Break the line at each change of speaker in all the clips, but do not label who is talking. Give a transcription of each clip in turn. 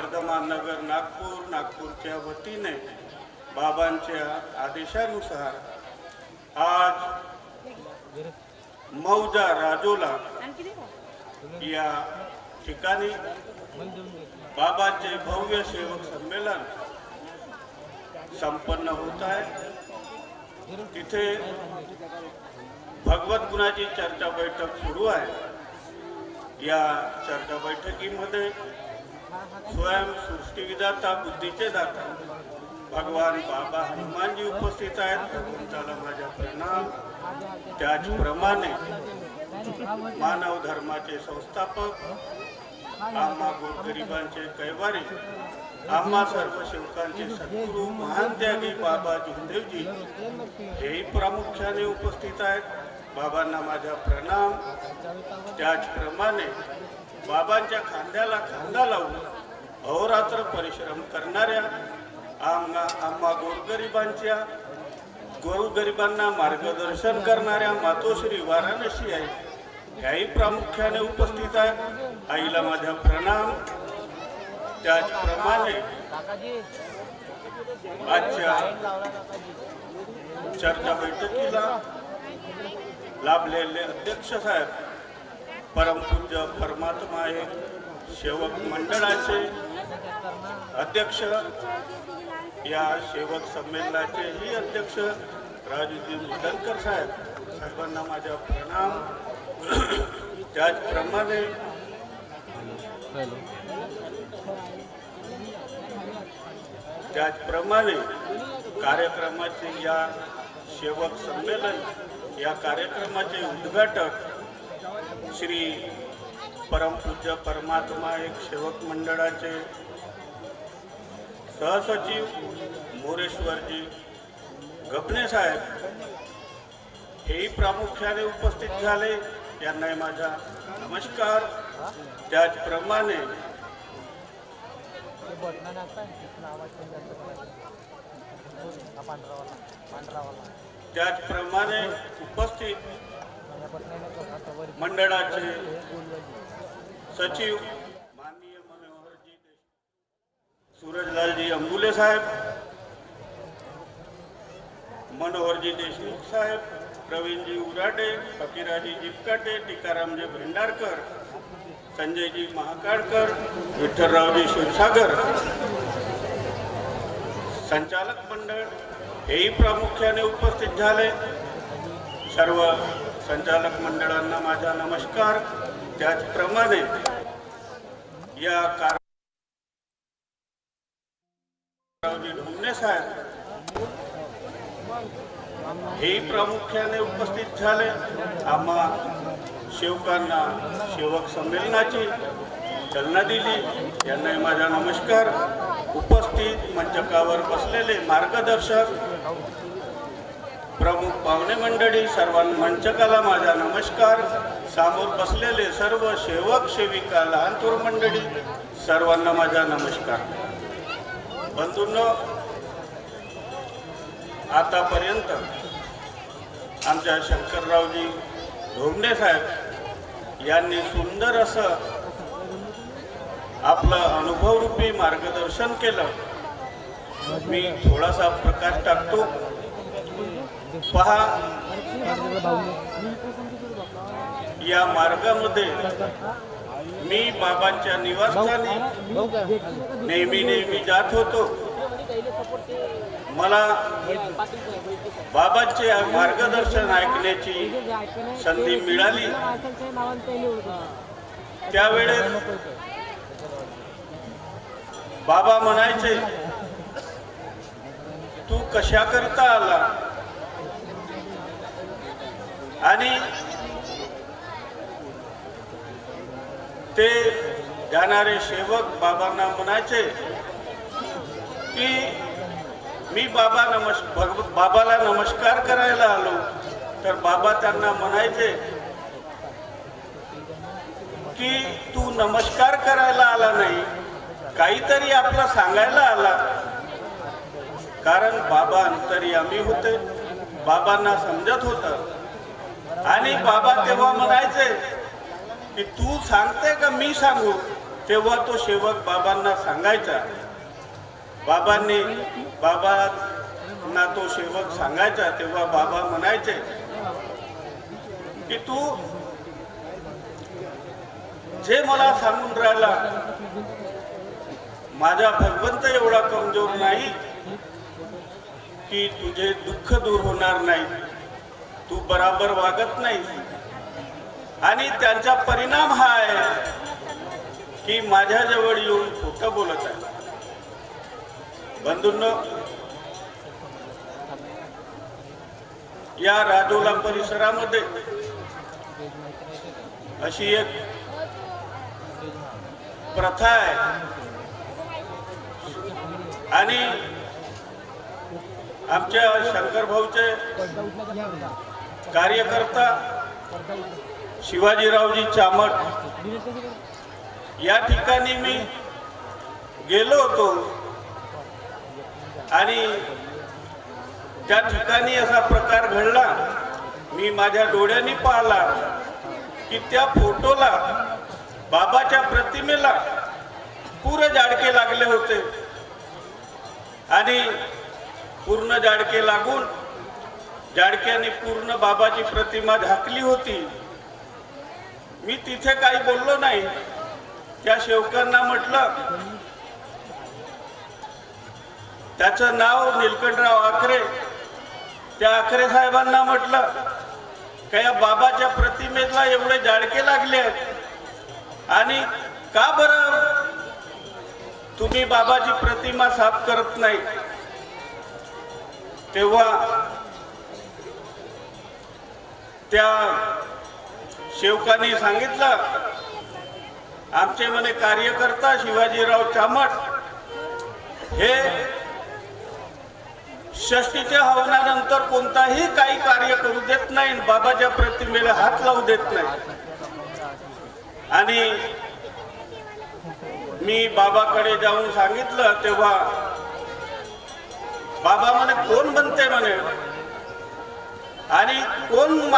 वर्धमान नगर नागपूर नागपूरच्या वतीने बाबांच्या आदेशानुसार आज मौजा राजोला या ठिकाणी बाबांचे भव्य सेवक संमेलन संपन्न होत आहे. तिथे भगवत गुणाची चर्चा बैठक सुरू आहे. या चर्चा बैठकीमध्ये स्वयं सृष्टीविधाता बुद्धीचे दाता भगवान बाबा हनुमानजी उपस्थित आहेत. भगवंताला माझ्या प्रणाम. त्याचप्रमाणे मानव धर्माचे संस्थापक आम्हा गोरगरिबांचे कैवारी आम्हा सर्व शिवकांचे सद्गुरू महान त्यागी बाबा जिंदेवजी हेही प्रामुख्याने उपस्थित आहेत. बाबांना माझा प्रणाम. त्याचप्रमाणे बाबांच्या खांद्याला खांदा लावून अहोरात्र परिश्रम करणाऱ्या आम्हा आम्हा गोरगरिबांच्या गोरगरिबांना मार्गदर्शन करणाऱ्या मातोश्री वाराणसी आहे. ह्याही प्रामुख्याने उपस्थित आहेत आईला माझा प्रणाम. त्याचप्रमाणे आजच्या चर्चा बैठकीला लाभलेले अध्यक्ष साहेब परमपूज्य परमात्मा एक सेवक मंडळाचे अध्यक्ष या सेवक संमेलनाचेही अध्यक्ष राजूजी मुदलकर साहेब. साहेबांना माझा प्रणाम. त्याचप्रमाणे त्याचप्रमाणे कार्यक्रमाचे या सेवक संमेलन या कार्यक्रमाचे उद्घाटक श्री परमपूज्य परमात्मा एक सेवक मंडळाचे सहसचिव मोरेश्वरजी गपणेसाहेब हेही प्रामुख्याने उपस्थित झाले. यांनाही माझा नमस्कार. त्याचप्रमाणे त्याचप्रमाणे उपस्थित मंडळाचे सचिव माननीय मनोहरजी सूरजलालजी अंबुले साहेब मनोहरजी देशमुख साहेब प्रवीणजी उराटे फकीराजी जिपकाटे टीकारामजी भेंडारकर संजयजी महाकाळकर विठ्ठलरावजी शिवसागर संचालक मंडळ हेही प्रामुख्याने उपस्थित झाले. सर्व संचालक मंडळांना माझा नमस्कार. त्याचप्रमाणे या कारवजी ढोंगणे साहेब हे प्रामुख्याने उपस्थित झाले. आम्हा सेवकांना सेवक संमेलनाची चालना दिली. यांनाही माझा नमस्कार. उपस्थित मंचकावर बसलेले मार्गदर्शक प्रमुख पाहुणे मंडळी सर्वांना मंचकाला माझा नमस्कार. सामोर बसलेले सर्व सेवक सेविका लहान थोर मंडळी सर्वांना माझा नमस्कार. बंधूंनो आतापर्यंत आमच्या शंकररावजी धोंगडे साहेब यांनी सुंदर असं आपलं अनुभवरूपी मार्गदर्शन केलं. मी थोडासा प्रकाश टाकतो. पहा या मार्गामध्ये मी बाबांच्या निवासस्थानी नेहमी नेहमी जात होतो. मला बाबांचे मार्गदर्शन ऐकण्याची संधी मिळाली. त्यावेळेस बाबा म्हणायचे तू कशा करता आला? आणि ते जाणारे सेवक बाबांना म्हणायचे की मी बाबा नमस् बाबाला नमस्कार करायला आलो. तर बाबा त्यांना म्हणायचे की तू नमस्कार करायला आला नाही काहीतरी आपला सांगायला आला. कारण बाबा अंतर्यामी होते. बाबांना समजत होतं. आणि बाबा तेव्हा म्हणायचे की तू सांगते का मी सांगू? तेव्हा तो सेवक बाबांना सांगायचा. बाबांनी बाबांना तो सेवक सांगायचा. तेव्हा बाबा म्हणायचे की तू जे मला सांगून राहिला माझा भगवंत एवढा कमजोर नाही की तुझे दुःख दूर होणार नाही. तू बराबर वागत नाही. आणि त्यांचा परिणाम हा आहे की माझ्याजवळ येऊन खोटं बोलत आहे. बंधूंनो या राजोला परिसरामध्ये अशी एक प्रथा आहे. आणि आमच्या शंकर भाऊचे कार्यकर्ता शिवाजीरावजी चामट. या ठिकाणी मी गेलो होतो. आणि त्या ठिकाणी असा प्रकार घडला. मी माझ्या डोळ्यांनी पाहिला की त्या फोटोला बाबाच्या प्रतिमेला पूर्ण जाडके लागले होते. आणि पूर्ण जाडके लागून जाडक्याने पूर्ण बाबाची प्रतिमा झाकली होती. मी तिथे काही बोललो नाही. त्या शेवकांना म्हटलं त्याचं नाव निलकंठराव आखरे. त्या आखरे साहेबांना म्हटलं का या बाबाच्या प्रतिमेला एवढे जाडके लागले आहेत? आणि का बरं तुम्ही बाबाची प्रतिमा साफ करत नाही? तेव्हा त्या सेवकांनी सांगितलं आमचे म्हणे कार्यकर्ता शिवाजीराव चामट हे षष्टीच्या हवनानंतर कोणताही काही कार्य करू देत नाही बाबाच्या प्रतिमेला हात लावू देत नाही. आणि मी बाबाकडे जाऊन सांगितलं तेव्हा बाबा म्हणे कोण बनते म्हणे? आणि कोण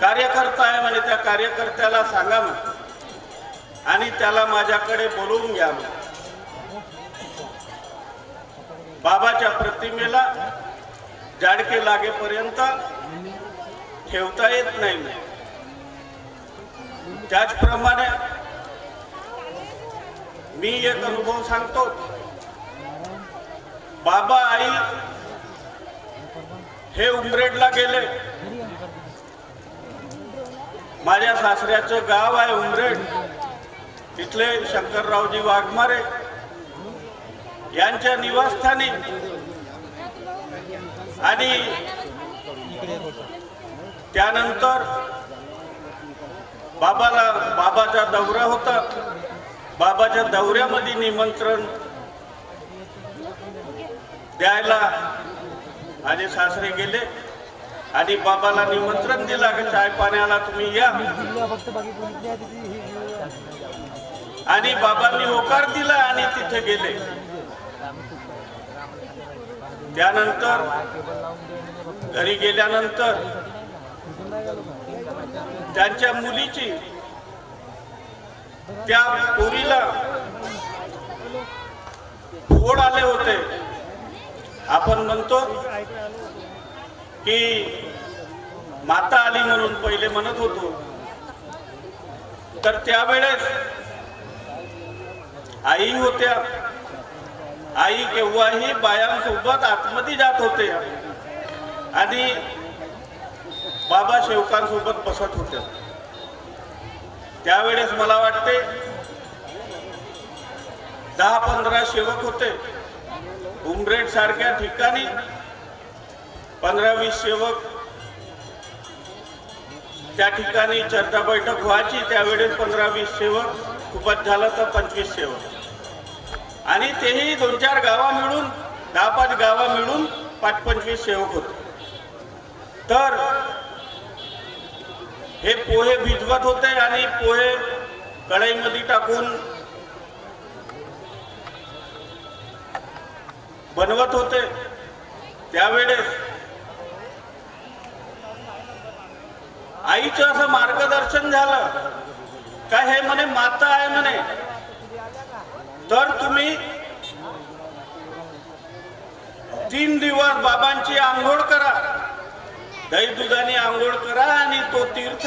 कार्यकर्ता आहे म्हणे त्या कार्यकर्त्याला सांगा म्हणे. आणि त्याला माझ्याकडे बोलवून घ्या म्हणे. बाबाच्या प्रतिमेला जाडके लागेपर्यंत ठेवता येत नाही म्हणे. त्याचप्रमाणे मी एक अनुभव सांगतो. बाबा आई हे उमरेडला गेले. माझ्या सासऱ्याचं गाव आहे उमरेड. तिथले शंकररावजी वाघमारे. यांच्या निवासस्थानी. आणि त्यानंतर बाबाला बाबाचा दौरा होता. बाबाच्या दौऱ्यामध्ये निमंत्रण द्यायला आणि सासरे गेले. आणि बाबाला निमंत्रण दिला की चाय पाण्याला तुम्ही या. आणि बाबांनी होकार दिला आणि तिथे गेले. त्यानंतर घरी गेल्यानंतर त्यांच्या मुलीची त्या पोरीला फोड आले होते. आपण म्हणतो की माता आली म्हणून पहिले म्हणत होतो. तर त्यावेळेस आई होत्या. आई केव्हाही बायांसोबत आतमध्ये जात होते. आणि बाबा शेवकांसोबत बसत होत्या त्यावेळेस मला वाटते दहा पंधरा सेवक होते. उमरेड सारख्या ठिकाणी पंधरा वीस सेवक त्या ठिकाणी चर्चा बैठक व्हायची त्यावेळेस पंधरा वीस सेवक खूपच झालं तर पंचवीस सेवक. आणि तेही दोन चार गावा मिळून दहा पाच गावा मिळून पाच पंचवीस सेवक होते. तर हे पोहे भिजवत होते आणि पोहे कढईमध्ये टाकून बनवत होते. त्यावेळेस आईचं असं मार्गदर्शन झालं. का हे म्हणे माता आहे म्हणे. तर तुम्ही तीन दिवस बाबांची आंघोळ करा. दही दुधाने आंघोळ करा आणि तो तीर्थ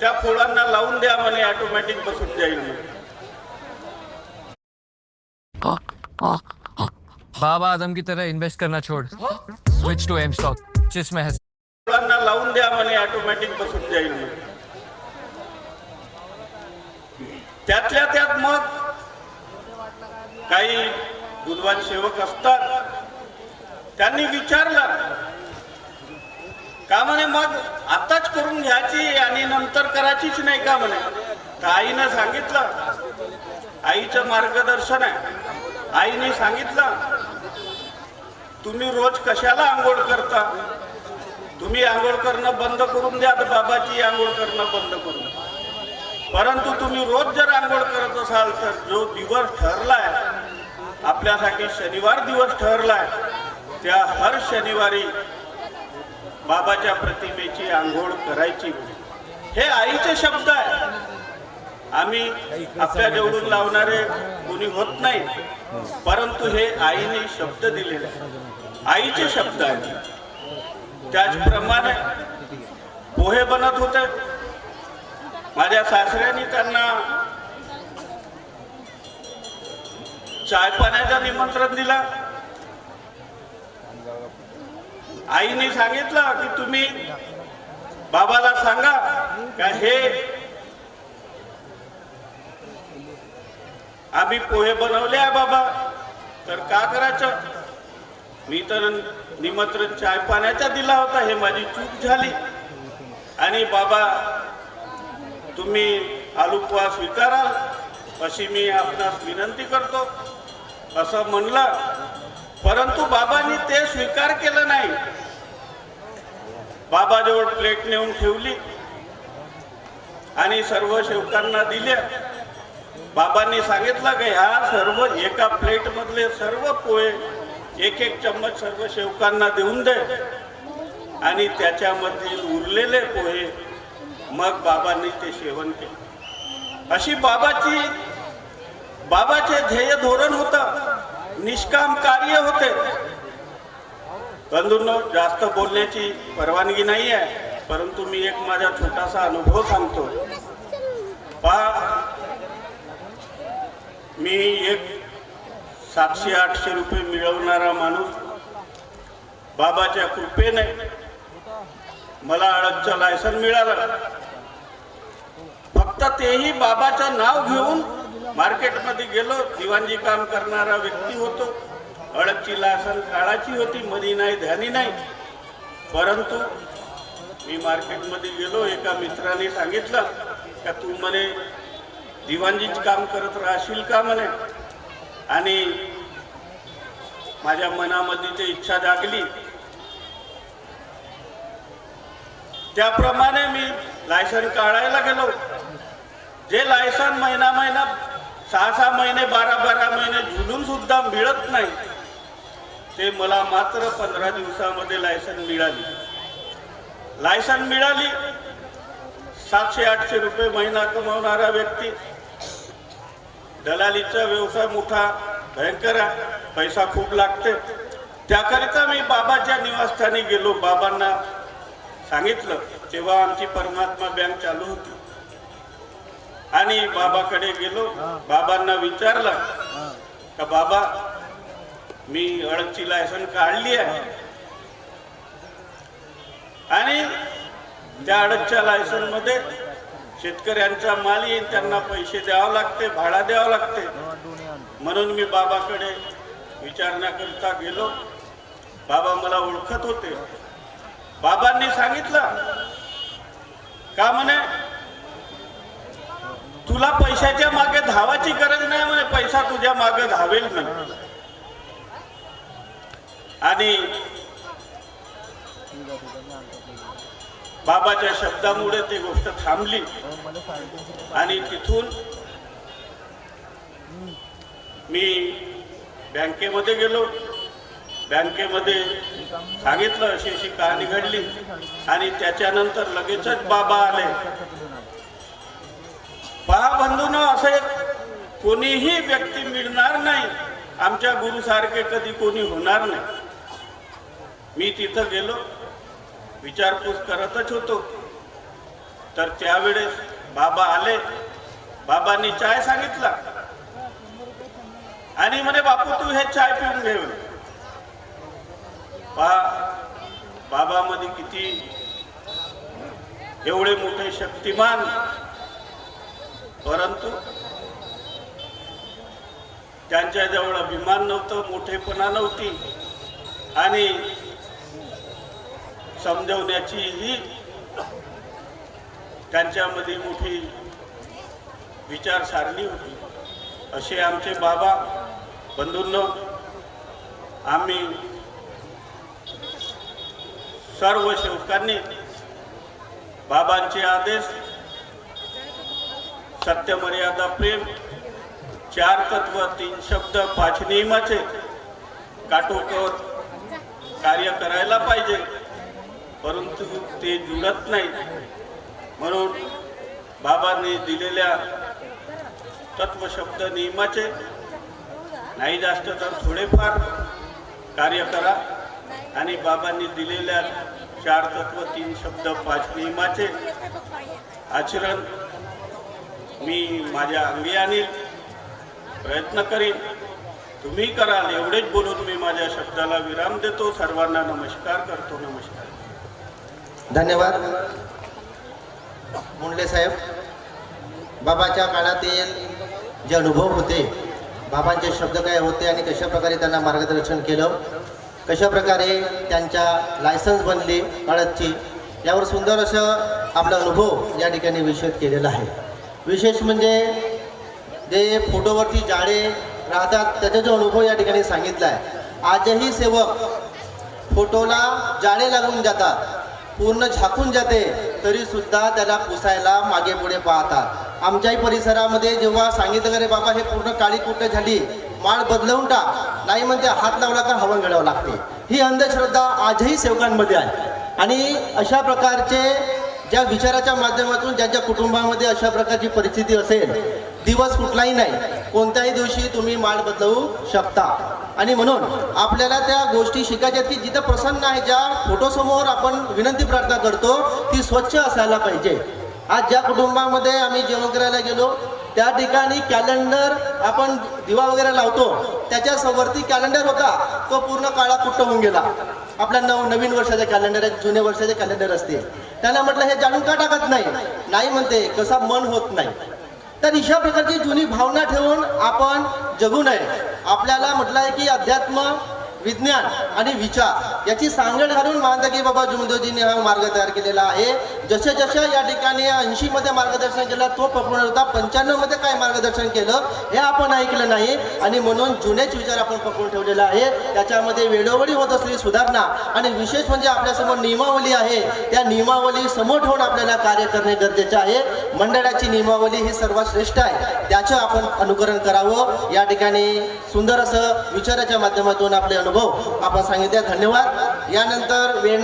त्या फुलांना लावून द्या म्हणे ऑटोमॅटिक बसून जाईल
बाबा आदम की तरह इन्वेस्ट करना छोड़। स्विच टू एम स्टॉक जिसमें है।
फुलांना लावून द्या म्हणे ऑटोमॅटिक बसून जाईल त्यातल्या त्यात मग काही बुधवान सेवक असतात त्यांनी विचारलं का म्हणे मग आताच करून घ्यायची आणि नंतर करायचीच नाही का म्हणे? तर आईनं सांगितलं आईचं मार्गदर्शन आहे. आईने सांगितलं तुम्ही रोज कशाला आंघोळ करता? तुम्ही आंघोळ करणं बंद करून द्या तर बाबाची आंघोळ करणं बंद करून. द्या. परंतु तुम्ही रोज जर आंघोळ करत असाल तर जो दिवस ठरलाय आपल्यासाठी शनिवार दिवस ठरलाय त्या हर शनिवारी बाबाच्या प्रतिमेची आंघोळ करायची. हे आईचे शब्द आहे. आम्ही आपल्या निवडून लावणारे कोणी होत नाही. परंतु हे आईने शब्द दिलेले आहे आईचे शब्द आहेत त्याचप्रमाणे पोहे बनत होते. माझ्या सासऱ्याने त्यांना चाय पाण्याचं निमंत्रण दिला. आईने सांगितलं की तुम्ही बाबाला सांगा का हे आम्ही पोहे बनवले आहे बाबा. तर का करायचं? मी तर निमंत्रण चाय पाण्याचा दिला होता हे माझी चूक झाली. आणि बाबा तुम्ही आलुपवा स्वीकाराल अशी मी आपणास विनंती करतो. असं म्हणलं परंतु बाबांनी ते स्वीकार केलं नाही. बाबाजवळ प्लेट नेऊन ठेवली. आणि सर्व सेवकांना दिल्या बाबांनी सांगितलं की ह्या सर्व एका प्लेटमधले सर्व पोहे एक एक चम्मच सर्व सेवकांना देऊन दे. आणि त्याच्यामधील उरलेले पोहे मग बाबांनी ते सेवन केले. अशी बाबाची बाबाचे ध्येय धोरण होतं. निष्काम कार्य होते. बंधूंनो जास्त बोलण्याची परवानगी नाही आहे परंतु मी एक माझा छोटासा अनुभव सांगतो. पहा मी एक सातशे आठशे रुपये मिळवणारा माणूस बाबाच्या कृपेने मला अडकचं लायसन मिळालं. फक्त तेही बाबाचं नाव घेऊन मार्केटमध्ये गेलो दिवाणजी काम करणारा व्यक्ती होतो. अडकची लायसन काळाची होती मधी नाही ध्यानी नाही. परंतु मी मार्केटमध्ये गेलो एका मित्राने सांगितलं का तू म्हणे दिवाणजीच काम करत राहशील का म्हणे? आणि माझ्या मनामध्ये ते इच्छा जागली त्याप्रमाणे मी लायसन काढायला गेलो. जे लायसन महिना महिना सहा सहा महिने बारा बारा महिने झुलून सुद्धा मिळत नाही ते मला मात्र पंधरा दिवसामध्ये लायसन मिळाली. लायसन मिळाली सातशे आठशे रुपये महिना कमावणारा व्यक्ती दलालीचा व्यवसाय मोठा भयंकर आहे. पैसा खूप लागते त्याकरिता मी बाबाच्या निवासस्थानी गेलो. बाबांना सांगितलं तेव्हा आमची परमात्मा बँक चालू होती. आणि बाबाकडे गेलो. बाबांना विचारलं का बाबा मी अडकची लायसन काढली आहे. आणि त्या अडकच्या लायसनमध्ये शेतकऱ्यांचा माल येईल त्यांना पैसे द्यावं लागते भाडा द्यावं लागते. म्हणून मी बाबाकडे विचारण्याकरिता गेलो. बाबा मला ओळखत होते. बाबांनी सांगितलं का म्हणे तुला पैशाच्या मागे धावाची गरज नाही म्हणे पैसा तुझ्या मागे धावेल म्हणे. आणि बाबाच्या शब्दामुळे ती गोष्ट थांबली. आणि तिथून मी बँकेमध्ये गेलो. बँकेमध्ये सांगितलं अशी अशी कहाणी घडली. आणि त्याच्यानंतर लगेचच बाबा आले. पहा बंधून असं एक कोणीही व्यक्ती मिळणार नाही. आमच्या गुरुसारखे कधी कोणी होणार नाही. मी तिथं गेलो. विचारपूस करतच होतो. तर त्यावेळेस बाबा आले. बाबांनी चाय सांगितला. आणि म्हणे बापू तू हे चाय पिऊन घे बा बाबा मध्ये किती एवढे मोठे शक्तिमान. परंतु त्यांच्याजवळ अभिमान नव्हतं मोठेपणा नव्हती. आणि समजवण्याचीही त्यांच्यामध्ये मोठी विचारसारणी होती. असे आमचे बाबा बंधूंनो आम्ही सर्व सेवकांनी बाबांचे आदेश सत्यमर्यादा प्रेम चार तत्व तीन शब्द पाच नियमाचे काटोकोर कार्य करायला पाहिजे. परंतु ते जुळत नाही म्हणून बाबांनी दिलेल्या तत्वशब्द नियमाचे नाही जास्त तर थोडेफार कार्य करा. आणि बाबांनी दिलेल्या चार तत्व तीन शब्द पाच नियमाचे आचरण मी माझ्या अंगी आणील प्रयत्न करीन. तुम्ही कराल एवढेच बोलून मी माझ्या शब्दाला विराम देतो. सर्वांना नमस्कार करतो. नमस्कार.
धन्यवाद. मुंडले साहेब बाबाच्या काळातील जे अनुभव होते बाबांचे शब्द काय होते आणि कशा प्रकारे त्यांना मार्गदर्शन केलं कशा प्रकारे त्यांच्या लायसन्स बनली काळाची यावर सुंदर असं आपला अनुभव या ठिकाणी विशेष केलेला आहे. विशेष म्हणजे जे फोटोवरती जाळे राहतात त्याचा जो अनुभव या ठिकाणी सांगितला आहे आजही सेवक फोटोला जाळे लागून जातात. पूर्ण झाकून जाते तरी सुद्धा त्याला पुसायला मागे पुढे पाहतात. आमच्याही परिसरामध्ये जेव्हा सांगितलं रे बाबा हे पूर्ण काळी कुठं झाली माळ बदलवून टाक. नाही म्हणते हात लावला का हवन घडावं लागते. ही अंधश्रद्धा आजही सेवकांमध्ये आहे. आणि अशा प्रकारचे ज्या विचाराच्या माध्यमातून ज्यांच्या कुटुंबामध्ये अशा प्रकारची परिस्थिती असेल दिवस कुठलाही नाही. कोणत्याही दिवशी तुम्ही माळ बदलवू शकता. आणि म्हणून आपल्याला त्या गोष्टी शिकायच्या की जिथं प्रसन्न आहे ज्या फोटोसमोर आपण विनंती प्रार्थना करतो ती स्वच्छ असायला पाहिजे. आज ज्या कुटुंबामध्ये आम्ही जेवण करायला गेलो त्या ठिकाणी कॅलेंडर आपण दिवा वगैरे लावतो त्याच्या समोरती कॅलेंडर होता. तो पूर्ण काळा कुट्ट होऊन गेला. आपल्या नव नवीन वर्षाचे कॅलेंडर आहे जुने वर्षाचे कॅलेंडर असते त्यांना म्हटलं हे जाणून का टाकत नाही? नाही म्हणते कसा मन होत नाही. तर अशा प्रकारची जुनी भावना ठेवून आपण जगू नये. आपल्याला म्हटलं आहे की अध्यात्म विज्ञान आणि विचार याची सांगड घालून मानता की बाबा जुमदोजीने हा मार्ग तयार केलेला आहे. जशा जशा या ठिकाणी ऐंशी मध्ये मार्गदर्शन केलं तो पकडून होता. पंच्याण्णवमध्ये काय मार्गदर्शन केलं हे आपण ऐकलं नाही. आणि म्हणून जुनेच विचार आपण पकडून ठेवलेला आहे. त्याच्यामध्ये वेळोवेळी होत असलेली सुधारणा आणि विशेष म्हणजे आपल्यासमोर नियमावली आहे. त्या नियमावली समोर ठेवून आपल्याला कार्य करणे गरजेचे आहे. मंडळाची नियमावली ही सर्वात श्रेष्ठ आहे. त्याचं आपण अनुकरण करावं. या ठिकाणी सुंदर असं विचाराच्या माध्यमातून आपले अनुभव आपण सांगितले. धन्यवाद. यानंतर वेळ